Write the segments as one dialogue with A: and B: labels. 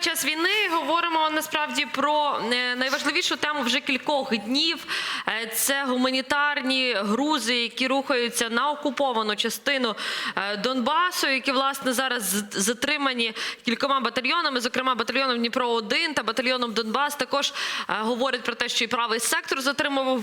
A: під час війни. Говоримо насправді про е, найважливішу тему вже кількох днів. Е, Це гуманітарні грузи, які рухаються на окуповану частину е, Донбасу, які власне зараз затримані кількома батальйонами, зокрема батальйоном Дніпро 1 та батальйоном Донбас. Також говорять про те, що і правий сектор затримував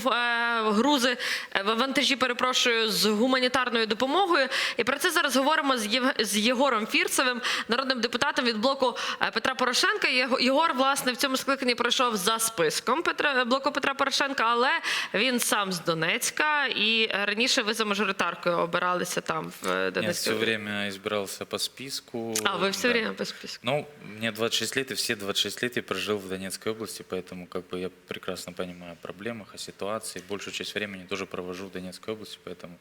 A: грузи вантажі. Перепрошую з гуманітарною допомогою. І про це зараз говоримо з Єгором Фірцевим, народним депутатом від блоку Петра Порошенка. Єго- Єгор, власне, в цьому скликанні пройшов за списком Петра блоку Петра Порошенка, але він сам з Донецька. І е, раніше ви за мажоритаркою обиралися там в е,
B: Я
A: Донецькій.
B: все время избирался по списку.
A: А ви все
B: Да.
A: время по списку.
B: Ну, мне 26 лет, и все 26 лет я прожил в Донецкой области, поэтому как бы я прекрасно понимаю о проблемах, о ситуации. Большую часть времени тоже провожу в Донецкой области, поэтому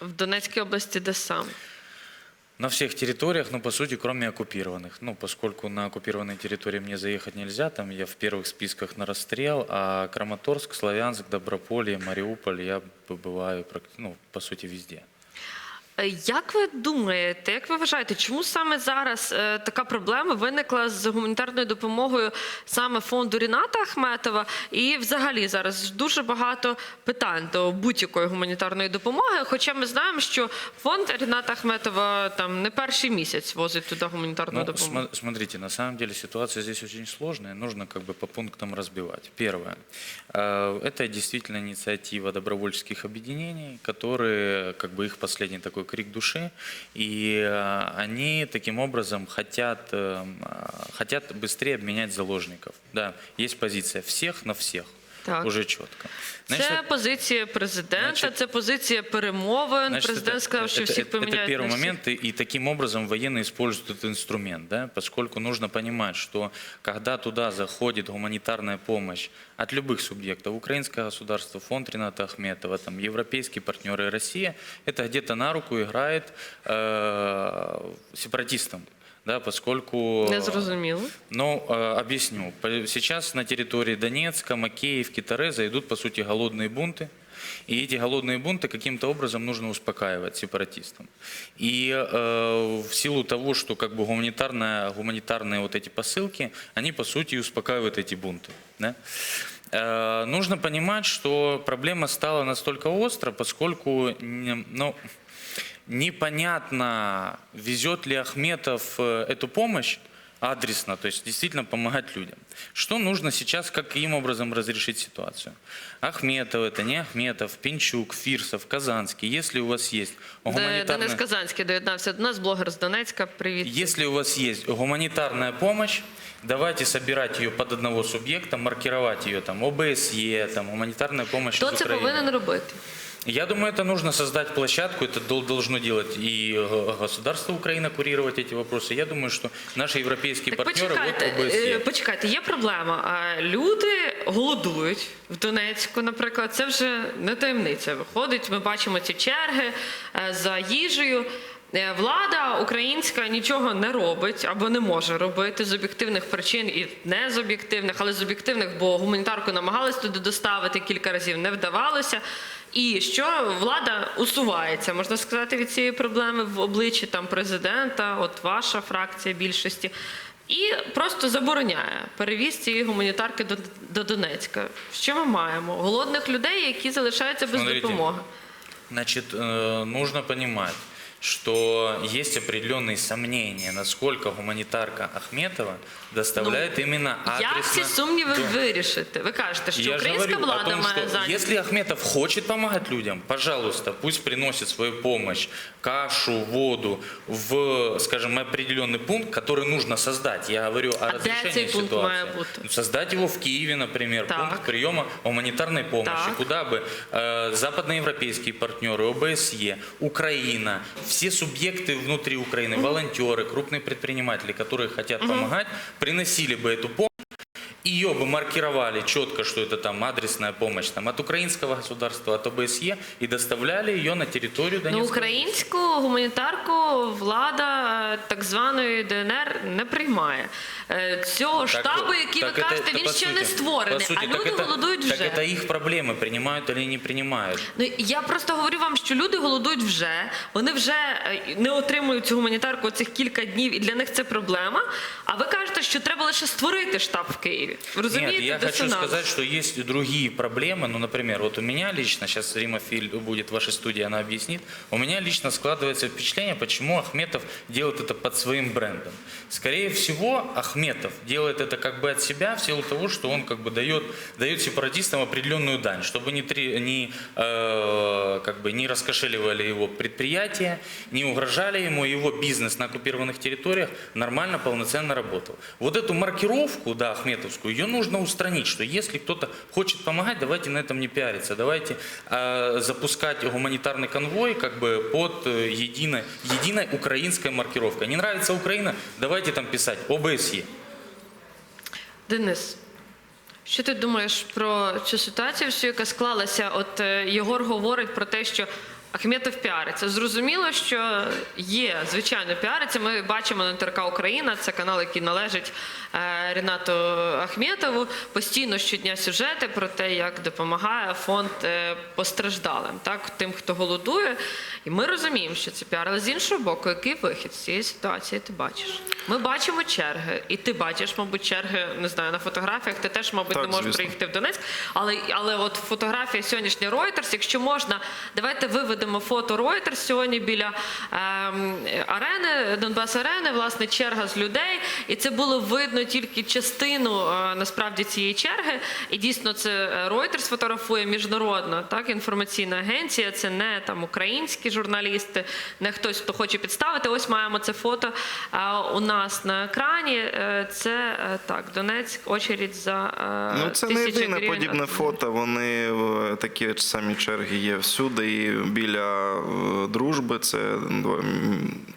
A: В Донецькій області, де сам.
B: На всех территориях, ну, по сути, кроме оккупированных. Ну, поскольку на оккупированные территории мне заехать нельзя, там я в первых списках на расстрел, а Краматорск, Славянск, Доброполье, Мариуполь я бываю, ну, по сути, везде.
A: Е, Як ви думаєте, як ви вважаєте, чому саме зараз е, така проблема виникла з гуманітарною допомогою саме фонду Ріната Ахметова? І взагалі зараз дуже багато питань до будь-якої гуманітарної допомоги. Хоча ми знаємо, що фонд Ріната Ахметова там не перший місяць возить туди гуманітарну
B: Ну,
A: допомогу.
B: сма- смотрите, на самом деле ситуация здесь очень сложная, нужно как бы по пунктам разбивать. Первое. э, Это действительно инициатива добровольческих объединений, которые, как бы их последний такой крик души, и э, они таким образом хотят, э, хотят быстрее обменять заложников. Да, есть позиция всех на всех.
A: Так.
B: Уже четко.
A: Це позиція президента,
B: значить-
A: це позиція перемовин.
B: Значит,
A: Президент
B: это-
A: сказав, що
B: это-
A: всіх
B: это,
A: поміняють.
B: Это первый
A: на всіх.
B: момент, и, и таким образом военные используют этот инструмент, да, поскольку нужно понимать, что когда туда заходит гуманитарная помощь от любых субъектов, украинское государство, фонд Рената Ахметова, там, европейские партнеры и Россия, это где-то на руку играет э, сепаратистам, да, поскольку...
A: Не зрозуміло.
B: Ну, э, объясню. По- Сейчас на территории Донецка, Макеевки, Тореза идут, по сути, голодные бунты. И эти голодные бунты каким-то образом нужно успокаивать сепаратистам. И э, в силу того, что как бы гуманитарная, гуманитарные вот эти посылки, они, по сути, успокаивают эти бунты. Да? Э, нужно понимать, что проблема стала настолько остро, поскольку ну, непонятно, везет ли Ахметов э, эту помощь адресно, то есть действительно помогать людям. Что нужно сейчас, каким образом разрешить ситуацию? Ахметов это, не Ахметов, Пинчук, Фирсов, Казанский. Если у вас есть
A: Де-
B: гуманитарная...
A: Денис Казанський доєднався до нас, блогер з Донецька. Привіт.
B: Если у вас есть гуманитарная помощь, давайте собирать ее под одного субъекта, маркировать ее там ОБСЕ, там гуманитарная помощь
A: Хто
B: из
A: це
B: Украины.
A: повинен робити?
B: Я думаю, это нужно создать площадку, это дол- должно делать и э, государство Украина курировать эти вопросы. Я думаю, что наши европейские
A: Так
B: партнеры
A: почекайте,
B: вот
A: е,
B: ОБСЕ.
A: почекайте, є проблема. А Люди голодують в Донецьку, наприклад, це вже не таємниця. Виходить, ми бачимо ці черги е, за їжею. Е, Влада українська нічого не робить або не може робити з об'єктивних причин і не з об'єктивних, але з об'єктивних, бо гуманітарку намагалась туди доставити кілька разів, не вдавалося. І що влада усувається, можна сказати, від цієї проблеми в обличчі там президента, от ваша фракція більшості, і просто забороняє перевіз цієї гуманітарки до, до Донецька. Що ми маємо? Голодних людей, які залишаються без
B: Смотрите.
A: допомоги.
B: Значить, э, нужно понимать, что есть определенные сомнения, насколько гуманитарка Ахметова доставляет именно
A: Як
B: адресно...
A: ці сумніви
B: до-
A: вирішити? Ви кажете, що
B: Я же
A: українська
B: говорю о
A: влада
B: том,
A: має
B: что
A: зайняти.
B: если Ахметов хочет помогать людям, пожалуйста, пусть приносит свою помощь, кашу, воду в, скажем, определенный пункт, который нужно создать. Я говорю о
A: А где
B: разрешении
A: цей пункт
B: ситуации.
A: має бути?
B: Ну, Создать его в Киеве, например,
A: Так.
B: пункт приема гуманитарной помощи,
A: Так.
B: куда бы э, западноевропейские партнеры, ОБСЕ, Украина, все субъекты внутри Украины, волонтеры, крупные предприниматели, которые хотят помогать, приносили бы эту помощь ее бы маркировали четко, что это там адресная помощь там, от украинского государства, от ОБСЕ, и доставляли ее на территорию
A: Ну,
B: Донецкой
A: українську гуманітарку влада е, так званої ДНР не приймає. Е, Цього штабу, який ви
B: так это-
A: кажете,
B: это
A: він
B: по
A: ще
B: сути-
A: не створений,
B: по сути,
A: а
B: так
A: люди
B: это-
A: голодують вже.
B: Так это их проблемы, принимают или не принимают.
A: Ну я просто говорю вам, що люди голодують вже. Вони вже е, не отримують цю гуманітарку цих кілька днів, і для них це проблема. А ви кажете, що треба лише створити штаб в Києві. Розумієте,
B: Нет, я хочу
A: дисонанс?
B: сказать, что есть и другие проблемы. Ну, например, вот у меня лично, сейчас Рима Филь будет в вашей студии, она объяснит, у меня лично складывается впечатление, почему Ахметов делает это под своим брендом. Скорее всего, Ахметов делает это как бы от себя в силу того, что он как бы дает, дает сепаратистам определенную дань, чтобы не, три- не, э, как бы не раскошеливали его предприятия, не угрожали ему, его бизнес на оккупированных территориях нормально, полноценно работал. Вот эту маркировку, да, Ахметовскую, ее нужно устранить, что если кто-то хочет помогать, давайте на этом не пиариться, давайте э, запускать гуманитарный конвой как бы под э, единой, единой украинской маркировкой. Не нравится Украина, давайте там писать ОБСЕ.
A: Денис, що ти думаєш про цю ситуацію, всю, яка склалася? От е, Єгор говорить про те, що Ахметов піариться. Зрозуміло, що є, звичайно, піариться. Ми бачимо на ТРК Україна, це канал, який належить е, Рінату Ахметову. Постійно щодня сюжети про те, як допомагає фонд е, постраждалим, так, тим, хто голодує. І ми розуміємо, що це піар. Але з іншого боку, який вихід з цієї ситуації ти бачиш? Ми бачимо черги, і ти бачиш, мабуть, черги, не знаю, на фотографіях. Ти теж, мабуть,
C: Так,
A: не можеш
C: звісно.
A: приїхати в Донецьк. Але, але от фотографія сьогоднішня Reuters, якщо можна, давайте виведемо фото Reuters сьогодні біля ем, арени, Донбас арени, власне, черга з людей. І це було видно тільки частину е, насправді цієї черги. І дійсно це е, Reuters фотографує міжнародна так, інформаційна агенція. Це не там українські журналісти, не хтось, хто хоче підставити. Ось маємо це фото е, у нас на екрані. Е, Це е, так, Донецьк, очередь за е,
C: Ну, це не єдине
A: гривень.
C: подібне фото. Вони такі самі черги є всюди. І біля дружби, це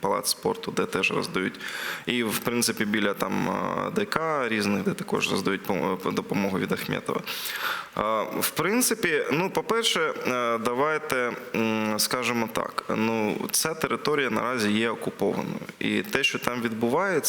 C: палац спорту, де теж роздають. І в принципі біля там ДК різних, де також роздають допомогу від Ахметова. В принципі, ну, по-перше, давайте скажемо так: ну, ця територія наразі є окупованою. І те, що там відбувається. Е,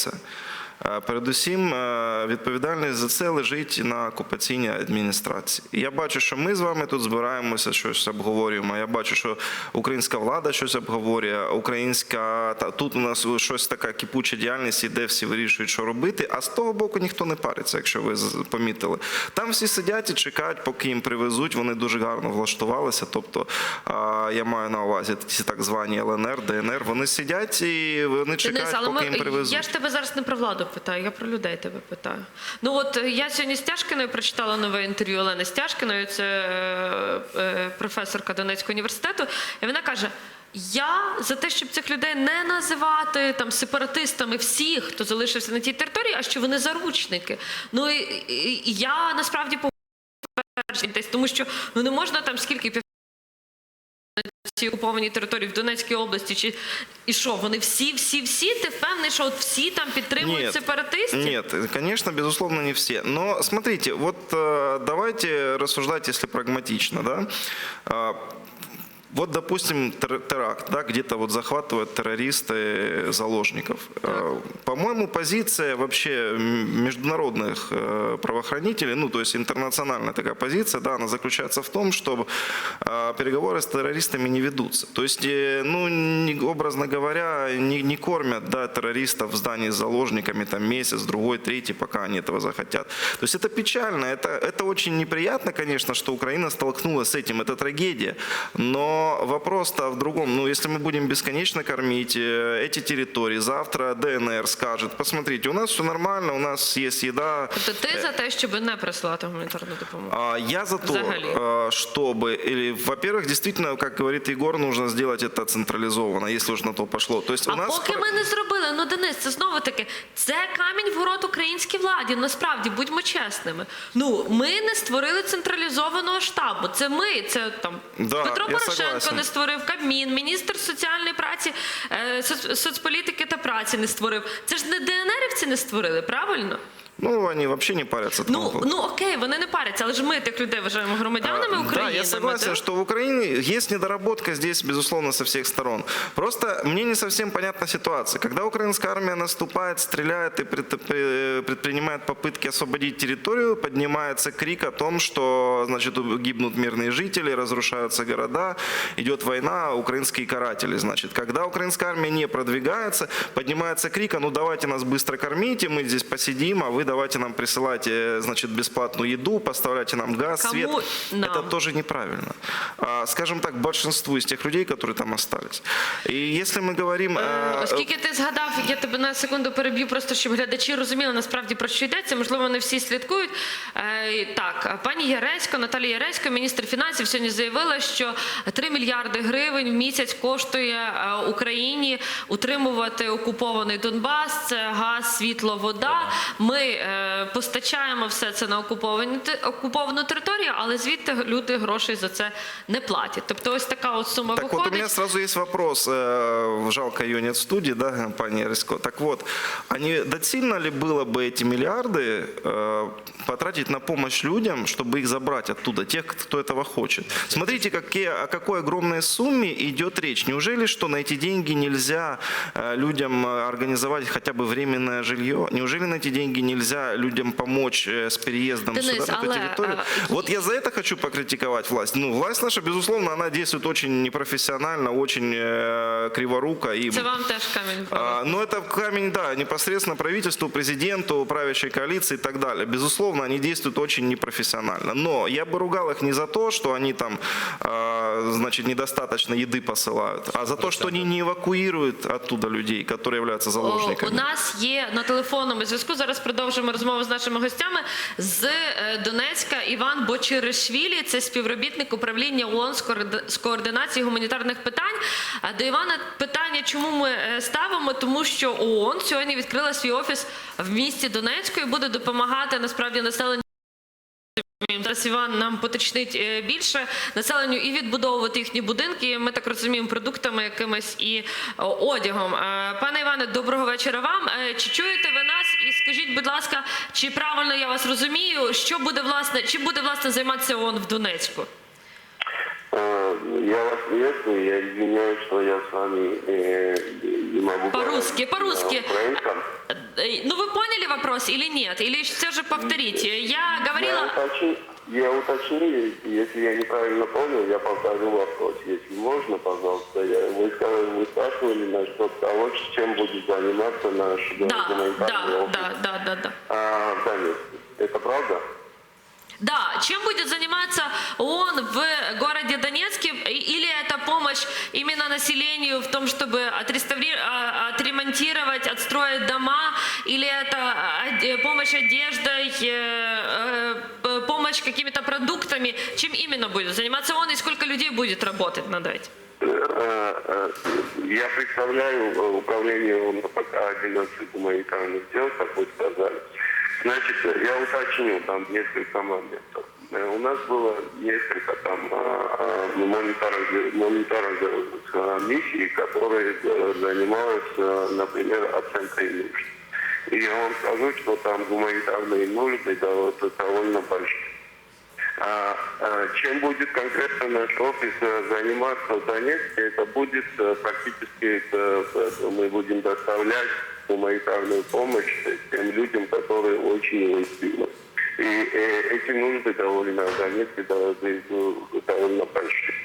C: Передусім, е, відповідальність за це лежить на окупаційній адміністрації. Я бачу, що ми з вами тут збираємося, щось обговорюємо. Я бачу, що українська влада щось обговорює, українська та тут у нас щось така кипуча діяльність, іде всі вирішують, що робити. А з того боку ніхто не париться, якщо ви помітили. Там всі сидять і чекають, поки їм привезуть. Вони дуже гарно влаштувалися. Тобто е, я маю на увазі ці так звані ЛНР, ДНР. Вони сидять і вони чекають,
A: Денис, але
C: поки
A: ми,
C: їм привезуть.
A: я ж тебе зараз не про владу питаю, я про людей тебе питаю. Ну от е, я сьогодні з Тяжкиною прочитала нове інтерв'ю Олени Стяжкиною, це е, е, професорка Донецького університету, і вона каже. Я за те, щоб цих людей не називати там сепаратистами всіх, хто залишився на тій території, а що вони заручники. Ну і, і, я насправді погоджуюсь, тому що ну не можна там скільки цій окупованій території в Донецькій області, чи і що вони всі, всі, всі? Ти впевнений, що от всі там підтримують
C: Нет,
A: сепаратистів?
C: Ні, конечно, безусловно, не всі. Но смотрите, вот э, давайте рассуждать, если прагматично, да. Вот, допустим, тер- теракт, да, где-то вот захватывают террористы заложников. Э, По-моему, позиция вообще международных э, правоохранителей, ну, то есть интернациональная такая позиция, да, она заключается в том, что э, переговоры с террористами не ведутся. То есть, ну, образно говоря, не, не кормят, да, террористов в здании с заложниками там месяц, другой, третий, пока они этого захотят. То есть это печально, это, это очень неприятно, конечно, что Украина столкнулась с этим, это трагедия. Но вопрос-то в другом. Ну, если мы будем бесконечно кормить э, эти территории, завтра ДНР скажет, посмотрите, у нас все нормально, у нас есть еда.
A: Тобто ти за те, щоб не присилати гуманітарну допомогу?
C: А, Я за то,
A: Взагалі.
C: э, чтобы, или, во-первых, действительно, как говорит Егор, нужно сделать это централизованно, если уж на то пошло. То есть у
A: А
C: нас
A: поки ми не зробили, ну Денис, це знову таки, це камінь в город українській владі. Насправді, будьмо чесними. Ну, ми не створили централізованого штабу. Це ми, це там
C: Да,
A: Петро
C: я
A: Порошенко
C: согласен.
A: не створив, Кабмін, міністр соціальної праці, е, соц- соцполітики та праці не створив. Це ж не ДНРівці не створили, правильно?
C: Ну, они вообще не парятся.
A: Ну, ну окей, вони не паряться, але ж ми тих людей вважаємо громадянами
C: А,
A: України.
C: Да, я согласен, что в Украине есть недоработка здесь, безусловно, со всех сторон. Просто мне не совсем понятна ситуация. Когда украинская армия наступает, стреляет и пред- пре- предпринимает попытки освободить территорию, поднимается крик о том, что значит, гибнут мирные жители, разрушаются города, идет война, украинские каратели. Значит, когда украинская армия не продвигается, поднимается крик, а ну давайте нас быстро кормите, мы здесь посидим, а вы давайте нам присылайте значит, бесплатную еду, поставляйте нам газ,
A: Кому
C: свет.
A: нам?
C: Это тоже неправильно. А, Скажем так, большинству из тех людей, которые там остались. И если мы говорим...
A: Е,
C: э,
A: Оскільки ти згадав, я тебе на секунду переб'ю, просто щоб глядачі розуміли насправді про що йдеться. Можливо, не всі слідкують. Е, Так, пані Яресько, Наталія Яресько, міністр фінансів, сьогодні заявила, що 3 мільярди гривень в місяць коштує е, Україні утримувати окупований Донбас. Це газ, світло, вода. Ми е, постачаємо все це на окуповані те- окуповану територію, але звідти люди грошей за це не платять. Тобто, ось така от сума
C: Так вот,
A: виходить.
C: у меня сразу есть вопрос. э, Жалко, ее нет в студии, да, пани Рыско. Так вот, а не доцільно ли было бы эти миллиарды э, потратить на помощь людям, чтобы их забрать оттуда, тех, кто этого хочет? Смотрите, какие, о какой огромной сумме идет речь. Неужели, что на эти деньги нельзя э, людям э, организовать хотя бы временное жилье? Неужели на эти деньги нельзя людям помочь э, с переездом
A: Денис,
C: сюда, на эту территорию?
A: э,
C: Вот я за это хочу покритиковать власть. Ну, власть наша, безусловно, она действует очень непрофессионально, очень э, криворуко. И,
A: Це вам в голову.
C: а, но это камень, да, непосредственно правительству, президенту, правящей коалиции и так далее. Безусловно, они действуют очень непрофессионально. Но я бы ругал их не за то, что они там, а, значит, недостаточно еды посылают, а за то, что они не эвакуируют оттуда людей, которые являются
A: О,
C: заложниками.
A: У нас є на телефонному зв'язку. Зараз продовжимо розмову з нашими гостями з е, Донецька Іван Бочеришвілі. Це співробітник управління ООН з коорди- координації гуманітарних питань. А До Івана питання, чому ми е, ставимо? Тому що ООН сьогодні відкрила свій офіс в місті Донецьку і буде допомагати насправді населенню. Зараз Іван нам поточнить е, більше населенню і відбудовувати їхні будинки. Ми так розуміємо, продуктами якимось і одягом. Е, Пане Іване, доброго вечора вам. Е, Чи чуєте ви нас? І скажіть, будь ласка, чи правильно я вас розумію? Що буде власне, чи буде власне займатися ООН в Донецьку?
D: Э, Я вас приветствую, я извиняюсь, что я с вами э, не могу...
A: По-русски, по-русски.
D: украинском.
A: Е, Ну, вы поняли вопрос или нет? Или все же повторите? Я
D: Я,
A: говорила...
D: уточню, я уточню, если я неправильно понял, я повторю вопрос. Если можно, пожалуйста, я, вы, вы спрашивали насчет того, чем будет заниматься наш
A: Да,
D: гуманитарный
A: да, да, да, да, да.
D: А, в Донецке. Это правда?
A: Да, чем будет заниматься ООН в городе Донецке? Или это помощь именно населению в том, чтобы отреставри- а, отремонтировать, отстроить дома? Или это помощь одеждой, э, э, помощь какими-то продуктами? Чем именно будет заниматься ООН и сколько людей будет работать над этим?
D: Я представляю э, управление ОНПК координации гуманитарных дел, как вы сказали. Значит, я уточню там несколько моментов. Э, У нас было несколько там а, а, мониторинговых а, миссий, которые э, занимались, э, например, оценкой нужд. И я вам скажу, что там гуманитарные нужды довольно большие. А, а, Чем будет конкретно наш офис э, заниматься в Донецке, это будет практически э, э, мы будем доставлять гуманитарную помощь тем людям, которые очень уязвимы. И э, эти нужды довольно в Донецке довольно, большие.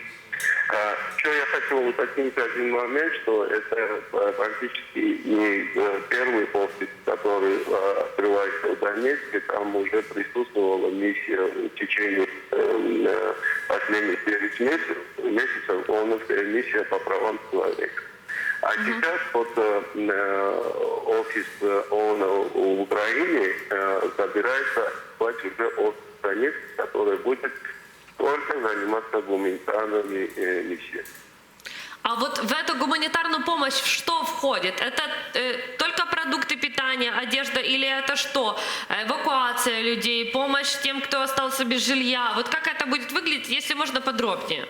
D: А, Что я хотел уточнить один момент, что это э, практически не э, первый офис, который открывается в Донецке. Там уже присутствовала миссия в течение последних 9 месяцев, месяцев ООНовская миссия по правам человека. А сейчас вот э, э, офис э, ООН в Украине э, собирается открывать уже в Донецке, который будет только заниматься гуманитарными э, миссиями.
A: А вот в эту гуманитарную помощь что входит? Это э, только продукты питания, одежда или это что? Эвакуация людей, помощь тем, кто остался без жилья. Вот как это будет выглядеть, если можно подробнее?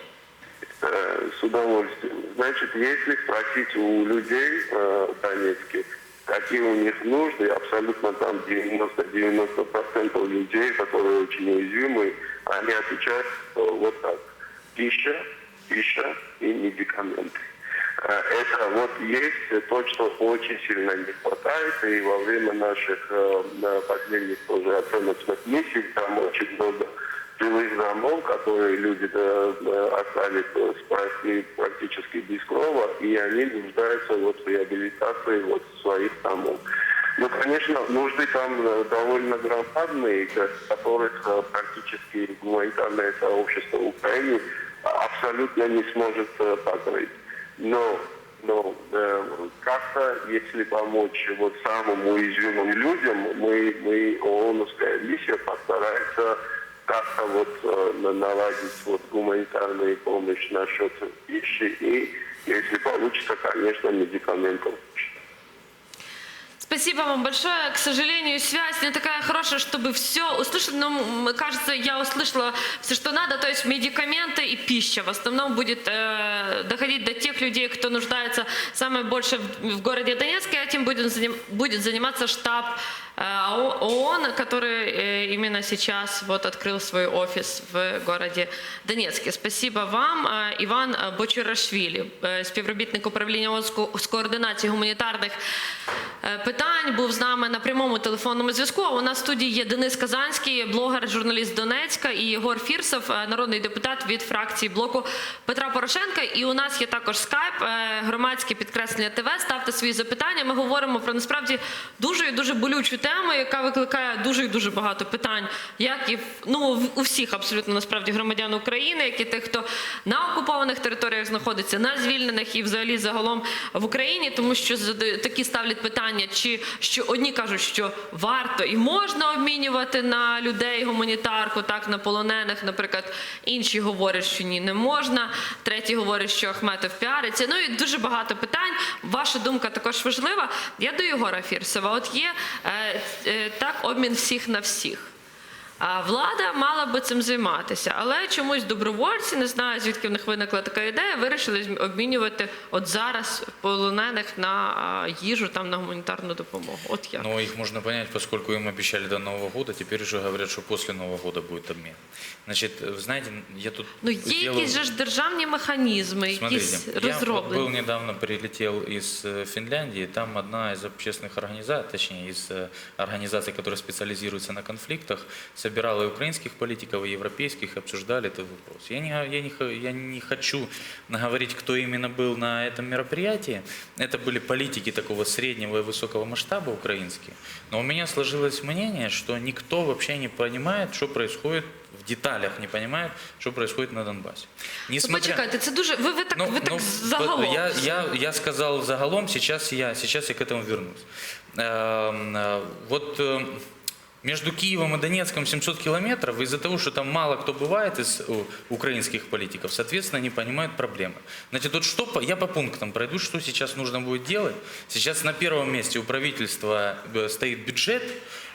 D: Э, С удовольствием. Значит, если спросить у людей э, Донецке, какие у них нужды, абсолютно там 90-90% людей, которые очень уязвимы, они отвечают э, вот так. Пища, пища и медикаменты. Э, Это вот есть то, что очень сильно не хватает, и во время наших э, на последних тоже оценочных миссий там очень много жилых домов, которые люди остались практически без крова, и они нуждаются вот в реабилитации вот своих домов. Ну, конечно, нужды там э, довольно громадные, ко- которых э, практически гуманитарное сообщество Украины абсолютно не сможет э, покрыть. Но, но э, как-то, если помочь вот самым уязвимым людям, мы, мы ООНовская миссия постарается как-то вот на- наладить вот гуманитарную помощь насчет пищи и, если получится, конечно, медикаментов.
A: Спасибо вам большое. К сожалению, связь не такая хорошая, чтобы все услышать. Но м, кажется, я услышала все, что надо. То есть медикаменты и пища в основном будет э, доходить до тех людей, кто нуждается самое больше в, в городе Донецке. Этим будет, заним- будет заниматься штаб э, ОО- ООН, который э, именно сейчас вот открыл свой офис в городе Донецке. Спасибо вам, е, Іван е, Бочурашвілі, е, співробітник управління ООН з ко- з координації гуманітарних е, Питань, був з нами на прямому телефонному зв'язку. А у нас в студії є Денис Казанський, блогер, журналіст Донецька, і Єгор Фірсов, е, народний депутат від фракції блоку Петра Порошенка. І у нас є також скайп, е, громадське підкреслення ТВ. Ставте свої запитання. Ми говоримо про насправді дуже і дуже болючу тему, яка викликає дуже і дуже багато питань, як і ну у всіх абсолютно насправді громадян України, як і тих, хто на окупованих територіях знаходиться, на звільнених і взагалі загалом в Україні, тому що такі ставлять питання, чи що одні кажуть, що варто і можна обмінювати на людей гуманітарку, так на полонених, наприклад, інші говорять, що ні, не можна. Треті говорять, що Ахметов піариться. Ну і дуже багато питань. Ваша думка також важлива. Я до Єгора Фірсова. От є е, е, так обмін всіх на всіх. А влада мала би цим займатися, але чомусь добровольці, не знаю звідки в них виникла така ідея, вирішили зм- обмінювати от зараз полонених на а, їжу, там на гуманітарну допомогу. От як.
B: Но их можно понять, поскольку им обещали до Нового года, теперь уже говорят, что после Нового года будет обмен. Значит, вы знаете, я тут
A: Ну є
B: сделал-
A: якісь же ж державні механізми, якісь
B: Смотрите, я вот
A: розроблені.
B: был недавно, прилетел из э, Финляндии, там одна из общественных организаций, точнее, из э, организаций, которые специализируются на конфликтах, собирала и украинских политиков, и европейских, и обсуждали этот вопрос. Я не, го- я, не, х- я не хочу наговорить, кто именно был на этом мероприятии. Это были политики такого среднего и высокого масштаба украинские. Но у меня сложилось мнение, что никто вообще не понимает, что происходит в деталях, не понимает, что происходит на Донбассе.
A: Ну,
B: Несмотря...
A: почекайте, це дуже. Ви, ви так, ви так
B: ну,
A: загалом.
B: Я, я, я сказал загалом, сейчас я, сейчас я к этому вернусь. Эм, э, Вот э, между Киевом и Донецком 700 километров, из-за того, что там мало кто бывает из э, украинских политиков, соответственно, не понимают проблемы. Значит, вот что, по- я по пунктам пройду, что сейчас нужно будет делать. Сейчас на первом месте у правительства э, стоит бюджет,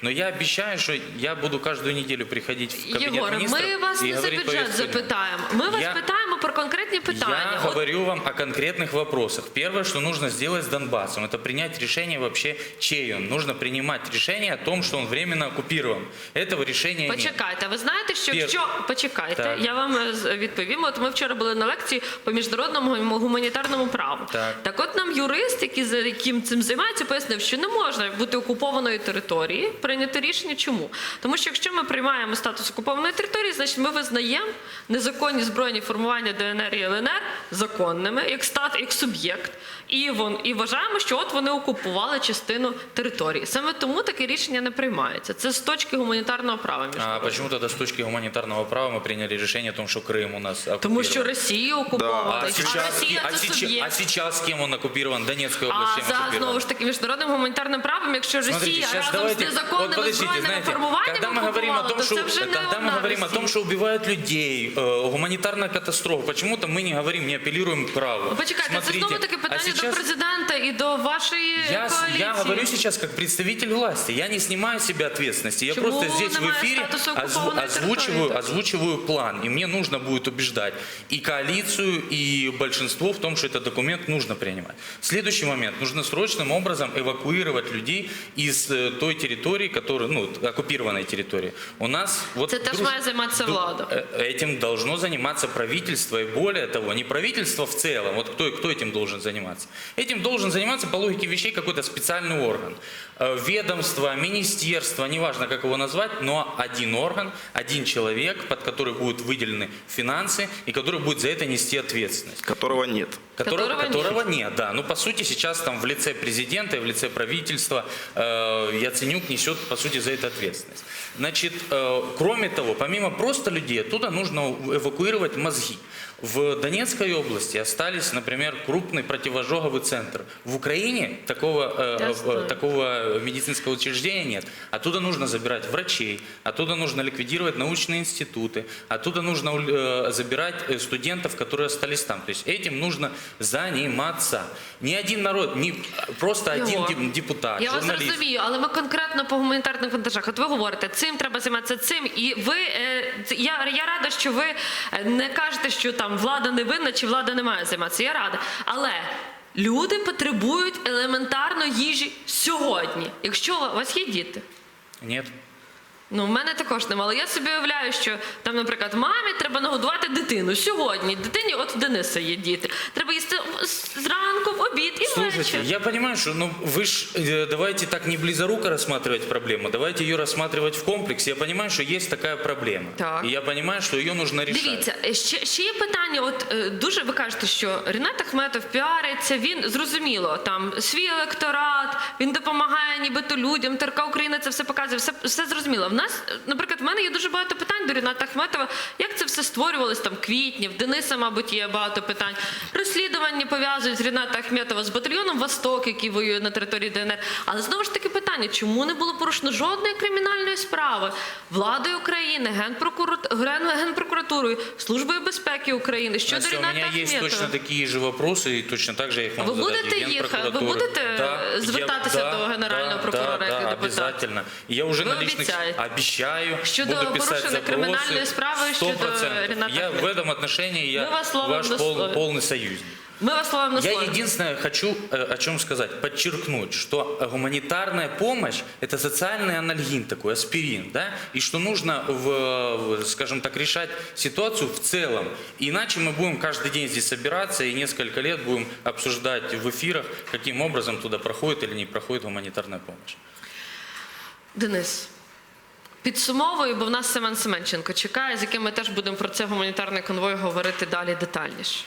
B: но я обещаю, что я буду каждую неделю приходить в кабинет
A: Єгоре,
B: министров
A: ми вас
B: и
A: не за
B: говорить
A: бюджет
B: повестку дня.
A: запитаємо. Ми вас
B: Я-
A: питаємо про конкретні питання.
B: Я
A: От
B: говорю вам о конкретных вопросах. Первое, что нужно сделать с Донбассом, это принять решение вообще, чей он. Нужно принимать решение о том, что он временно оккупирован. Этого решения нет.
A: Почекайте, ви знаєте, що
B: Пір-
A: якщо почекайте,
B: Так.
A: я вам е, з- відповім. От ми вчора були на лекції по міжнародному гуманітарному праву.
B: Так.
A: от нам юрист, який за яким цим займається, пояснив, що не можна бути окупованої території, прийняти рішення. Чому? Тому що якщо ми приймаємо статус окупованої території, значить ми визнаємо незаконні збройні формування ДНР і ЛНР законними, як стат, як суб'єкт, і вон і вважаємо, що от вони окупували частину території. Саме тому таке рішення не приймається. Це з точки гуманітарного права.
B: А
A: міжнародного.
B: почему тогда с точки гуманитарного права мы приняли решение о том, что Крым у нас оккупирован?
A: Тому що Росія окупована,
B: А
A: а,
B: сейчас,
A: Росія
B: а,
A: це
B: сейчас,
A: суб'єкт.
B: а сейчас кем он оккупирован? Донецкая область
A: А
B: чем
A: за
B: оккупирована?
A: знову ж таки міжнародним гуманітарним правом, якщо
B: Смотрите,
A: Росія
B: сейчас
A: разом
B: давайте,
A: з
B: вот
A: незаконними
B: подождите,
A: збройними
B: знаете,
A: формуваннями
B: когда мы говорим о
A: окупувала,
B: том,
A: то
B: что,
A: це вже не
B: когда мы
A: одна
B: говорим о том,
A: Росія.
B: что убивают людей, э, гуманитарная катастрофа, почему-то мы не говорим, не апеллируем к праву.
A: Ну, Почекайте, це
B: Смотрите,
A: знову таки
B: а
A: питання
B: сейчас-
A: до президента і до вашої
B: Я, с-
A: коаліції.
B: я говорю сейчас как представитель власти. Я не снимаю с себя ответственности. Я
A: Чему
B: просто здесь в
A: немає
B: эфире
A: статусу
B: озв-
A: оккупованной
B: озвучиваю,
A: территории?
B: озвучиваю план. И мне нужно будет убеждать и коалицию, и большинство в том, что этот документ нужно принимать. Следующий момент. Нужно срочным образом эвакуировать людей из э, той территории, которая, ну, оккупированной территории. У нас вот
A: Це теж
B: друж-
A: має займатися
B: ду-
A: влада.
B: Э, Этим должно заниматься правительство. и более того, не правительство в целом. Вот кто, кто этим должен заниматься? Этим должен заниматься по логике вещей какой-то специальный орган. Э, Ведомство, министерство, неважно как его назвать, но один орган, один человек, под который будут выделены финансы и который будет за это нести ответственность.
C: Которого нет.
B: Которого,
A: Которого
B: которого нет, да. Ну, по сути, сейчас там в лице президента и в лице правительства э, Яценюк несет, по сути, за это ответственность. Значит, э, кроме того, помимо просто людей, оттуда нужно эвакуировать мозги. В Донецкой области остались, например, крупный противожоговый центр. В Украине такого, э,
A: Я
B: э,
A: знаю.
B: такого медицинского учреждения нет. Оттуда нужно забирать врачей, оттуда нужно ликвидировать научные институты, оттуда нужно э, забирать э, студентов, которые остались там. То есть этим нужно заниматься. Ни один народ, не просто один
A: Єгор,
B: деп- депутат,
A: Я вас
B: журналист.
A: розумію, але ми конкретно по гуманітарних вантажах. От ви говорите, цим треба займатися цим, і ви е, я, я рада, що ви е, не кажете, що там влада не винна чи влада не має займатися. Я рада. Але люди потребують елементарно їжі сьогодні. Якщо у вас є діти.
B: Нет.
A: Ну, в мене також немає. Але я собі уявляю, що там, наприклад, мамі треба нагодувати дитину сьогодні. Дитині, от в Дениса є діти. Треба
B: Слушайте, я понимаю, что ну вы ж э, давайте так не близоруко рассматривать проблему, давайте ее рассматривать в комплексе. Я понимаю, что есть такая проблема.
A: Так.
B: И я понимаю, что ее нужно решать.
A: Дивіться, е, ще, ще є питання. От е, дуже ви кажете, що Рінат Ахметов піариться. Він зрозуміло там свій електорат, він допомагає нібито людям. ТРК Україна це все показує. Все, все зрозуміло. В нас, е, наприклад, в мене є дуже багато питань до Ріната Ахметова. Як це все створювалось там в квітні? В Дениса, мабуть, є багато питань. Розслідування пов'язують Ріната Ахметова з батальйоном Восток, який воює на території ДНР. Але знову ж таки питання, чому не було порушено жодної кримінальної справи владою України, генпрокурат... Ген- генпрокуратурою, службою безпеки України щодо
B: Настя, у
A: Ріната
B: меня есть
A: Ахметова.
B: точно такие же вопросы, и точно так же я их могу
A: Ви
B: задать.
A: будете
B: и
A: їх- ви
B: Генпрокуратуры.
A: будете
B: Да,
A: звертатися
B: я-
A: до Генерального
B: да,
A: прокурора
B: да,
A: як
B: да,
A: депутат?
B: обязательно. И я уже
A: Ви
B: на личных...
A: обіцяєте?
B: Обещаю.
A: Щодо
B: буду писать
A: порушення
B: запросы.
A: кримінальної справи щодо
B: 100%.
A: Рената
B: Я в
A: Ахметова.
B: этом отношении я
A: Ми вас словом
B: ваш
A: на
B: пол-
A: слові.
B: полный союзник.
A: Ми вас словом на
B: Я
A: слово.
B: единственное хочу э, о чем сказать, подчеркнуть, что гуманитарная помощь – это социальный анальгин такой, аспирин, да, и что нужно, в, в, скажем так, решать ситуацию в целом. Иначе мы будем каждый день здесь собираться и несколько лет будем обсуждать в эфирах, каким образом туда проходит или не проходит гуманитарная помощь.
A: Денис. Підсумовую, бо в нас Семен Семенченко чекає, з яким ми теж будемо про це гуманітарний конвой говорити далі детальніше.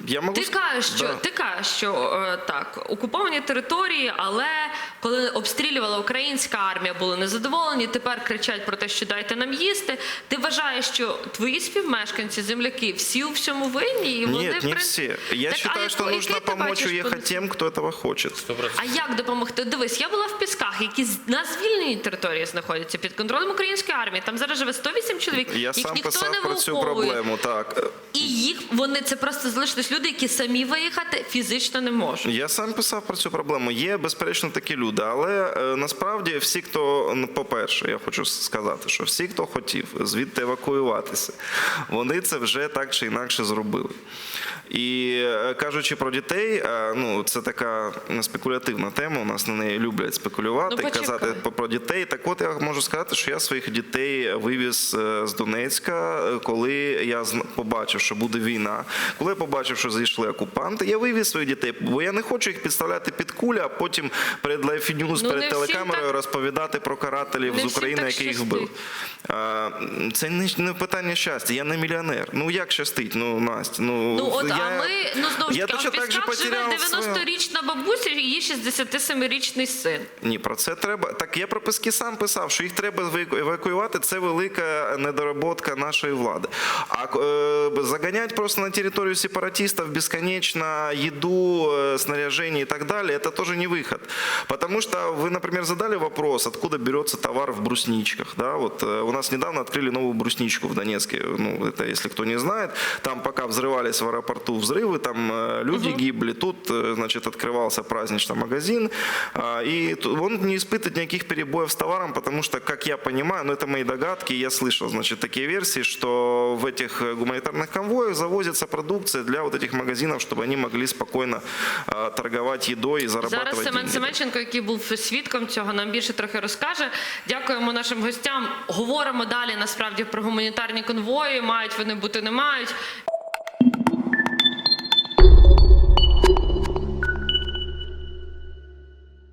C: Я можу
A: Ти кажеш, що
C: Да.
A: ти кажеш, що е, так, окуповані території, але коли обстрілювала українська армія, були незадоволені. Тепер кричать про те, що дайте нам їсти. Ти вважаєш, що твої співмешканці, земляки, всі у всьому винні, і вони
C: Нет, не
A: в принципі-
C: все. Я
A: Так, а
C: считаю, что
A: яку-
C: нужно
A: який ти
C: помочь
A: бачиш
C: уехать
A: потенціал?
C: тем, кто этого хочет.
B: Сто процентов.
A: А як допомогти? Дивись, я була в Пісках, які з- на звільненій території знаходяться під контролем української армії. Там зараз живе 108 чоловік.
C: Я
A: їх
C: сам
A: ніхто
C: писав
A: не
C: про цю проблему. Так.
A: І їх вони це просто залишились люди, які самі виїхати фізично не можуть.
C: Я сам писав про цю проблему. Є безперечно такі люди, але е, насправді всі, хто ну, по-перше, я хочу сказати, що всі, хто хотів звідти евакуюватися, вони це вже так чи інакше зробили. І е, кажучи про дітей, е, ну це така спекулятивна тема. У нас на неї люблять спекулювати,
A: Ну,
C: казати про дітей. Так от я можу сказати, що я своїх дітей вивіз з Донецька, коли я побачив, що буде війна. Коли я побачив, що зайшли окупанти, я вивіз своїх дітей, бо я не хочу їх підставляти під кулю, а потім перед Life News,
A: Ну,
C: перед телекамерою
A: так-
C: розповідати про карателів
A: не
C: з України, які їх. А, Це не, не питання щастя. Я не мільйонер. Ну як щастить? Ну Настя, ну
A: Ну от
C: я,
A: а ми ну знову ж таки,
C: так же
A: живе 90-річна бабуся і її 67-річний син.
C: Ні, про це треба. Так я про Пески сам писав, що їх треба евакуювати. Це велика недоработка нашої влади. А е, заганять просто на територію сепаратистів безконечно їду, е, снаряження і так далі, це теж не виход. Потому Потому что вы, например, задали вопрос, откуда берется товар в брусничках. Да? Вот, э, у нас недавно открыли новую брусничку в Донецке. Ну, это, если кто не знает, там пока взрывались в аэропорту взрывы, там э, люди гибли. Тут, э, значит, открывался праздничный магазин. а, И он не испытывает никаких перебоев с товаром, потому что, как я понимаю, ну это мои догадки, я слышал, значит, такие версии, что в этих гуманитарных конвоях завозится продукция для вот этих магазинов, чтобы они могли спокойно а, торговать едой и зарабатывать
A: Зараз Семен
C: деньги.
A: Семенченко, який був свідком цього, нам більше трохи розкаже. Дякуємо нашим гостям. Говоримо далі насправді про гуманітарні конвої. Мають вони бути, не мають.